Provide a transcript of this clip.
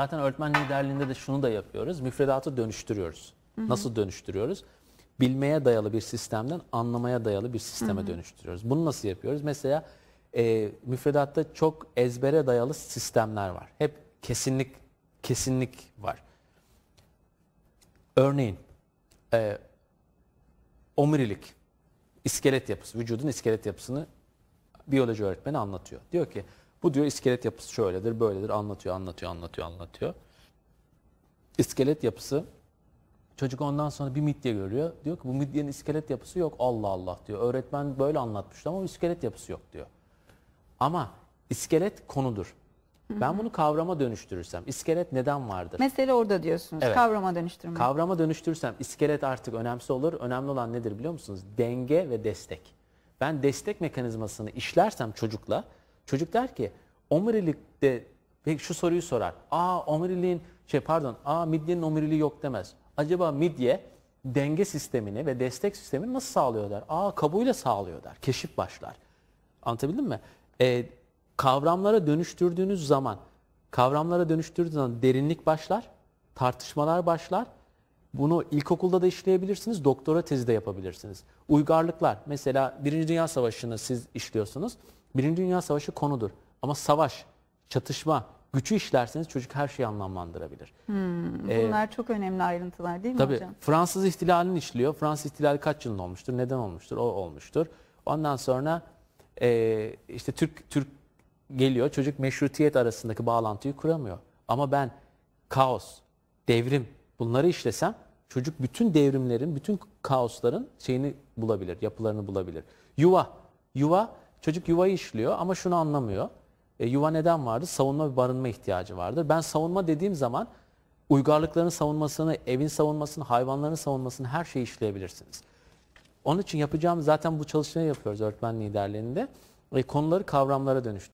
Zaten öğretmen liderliğinde de şunu da yapıyoruz. Müfredatı dönüştürüyoruz. Nasıl dönüştürüyoruz? Bilmeye dayalı bir sistemden anlamaya dayalı bir sisteme dönüştürüyoruz. Bunu nasıl yapıyoruz? Mesela e, müfredatta çok ezbere dayalı sistemler var. Hep kesinlik kesinlik var. Örneğin e, omurilik, iskelet yapısı, vücudun iskelet yapısını biyoloji öğretmeni anlatıyor. Diyor ki bu diyor iskelet yapısı şöyledir, böyledir anlatıyor, anlatıyor, anlatıyor, anlatıyor. İskelet yapısı çocuk ondan sonra bir midye görüyor. Diyor ki bu midyenin iskelet yapısı yok. Allah Allah diyor. Öğretmen böyle anlatmıştı ama iskelet yapısı yok diyor. Ama iskelet konudur. Ben bunu kavrama dönüştürürsem iskelet neden vardır? Mesele orada diyorsunuz. Evet. Kavrama dönüştürme. Kavrama dönüştürürsem iskelet artık önemsiz olur. Önemli olan nedir biliyor musunuz? Denge ve destek. Ben destek mekanizmasını işlersem çocukla, çocuk der ki omurilikte ve şu soruyu sorar. Aa omuriliğin şey pardon, aa midyenin omuriliği yok demez. Acaba midye denge sistemini ve destek sistemini nasıl sağlıyor der. Aa kabuğuyla sağlıyor der. Keşif başlar. Anlatabildim mi? Ee, kavramlara dönüştürdüğünüz zaman, kavramlara dönüştürdüğünüz zaman derinlik başlar, tartışmalar başlar. Bunu ilkokulda da işleyebilirsiniz, doktora tezi de yapabilirsiniz. Uygarlıklar, mesela Birinci Dünya Savaşı'nı siz işliyorsunuz. Birinci Dünya Savaşı konudur. Ama savaş, çatışma, gücü işlerseniz çocuk her şeyi anlamlandırabilir. Ee, Bunlar çok önemli ayrıntılar değil mi Tabii hocam? Fransız ihtilalini işliyor. Fransız ihtilali kaç yılında olmuştur? Neden olmuştur? O olmuştur. Ondan sonra e, işte Türk Türk geliyor. Çocuk meşrutiyet arasındaki bağlantıyı kuramıyor. Ama ben kaos, devrim bunları işlesem çocuk bütün devrimlerin, bütün kaosların şeyini bulabilir, yapılarını bulabilir. Yuva, yuva çocuk yuvayı işliyor ama şunu anlamıyor. E, yuva neden vardı? Savunma ve barınma ihtiyacı vardır. Ben savunma dediğim zaman uygarlıkların savunmasını, evin savunmasını, hayvanların savunmasını her şeyi işleyebilirsiniz. Onun için yapacağımız zaten bu çalışmayı yapıyoruz öğretmen liderliğinde. E, konuları kavramlara dönüştürüyoruz.